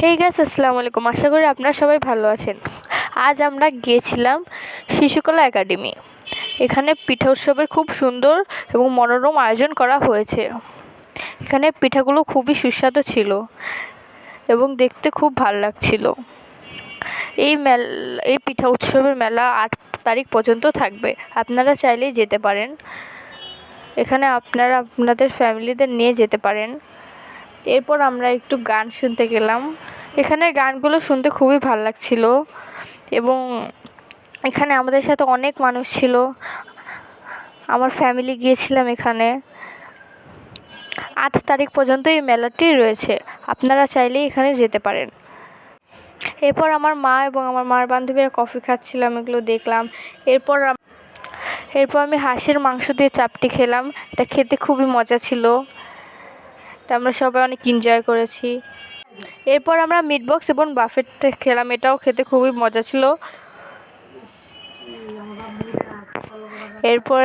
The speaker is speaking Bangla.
হেই গাছ আসসালামু আলাইকুম। আশা করি আপনারা সবাই ভালো আছেন। আজ আমরা গিয়েছিলাম শিশুকলা একাডেমি। এখানে পিঠা উৎসবের খুব সুন্দর এবং মনোরম আয়োজন করা হয়েছে। এখানে পিঠাগুলো খুবই সুস্বাদু ছিল এবং দেখতে খুব ভালো লাগছিল। এই মেল, এই পিঠা উৎসবের মেলা আট তারিখ পর্যন্ত থাকবে। আপনারা চাইলেই যেতে পারেন। এখানে আপনারা আপনাদের ফ্যামিলিদের নিয়ে যেতে পারেন। এরপর আমরা একটু গান শুনতে গেলাম। এখানের গানগুলো শুনতে খুবই ভালো লাগছিল এবং এখানে আমাদের সাথে অনেক মানুষ ছিল। আমার ফ্যামিলি গিয়েছিলাম এখানে। আট তারিখ পর্যন্ত এই মেলাটি রয়েছে। আপনারা চাইলেই এখানে যেতে পারেন। এরপর আমার মা এবং আমার মার বান্ধবীরা কফি খাচ্ছিলাম, এগুলো দেখলাম। এরপর এরপর আমি হাঁসের মাংস দিয়ে চাপটি খেলাম। এটা খেতে খুবই মজা ছিল। এটা আমরা সবাই অনেক এনজয় করেছি। এরপর আমরা মিট বক্স এবং বাফেট খেলাম, এটাও খেতে খুবই মজা ছিল। এরপর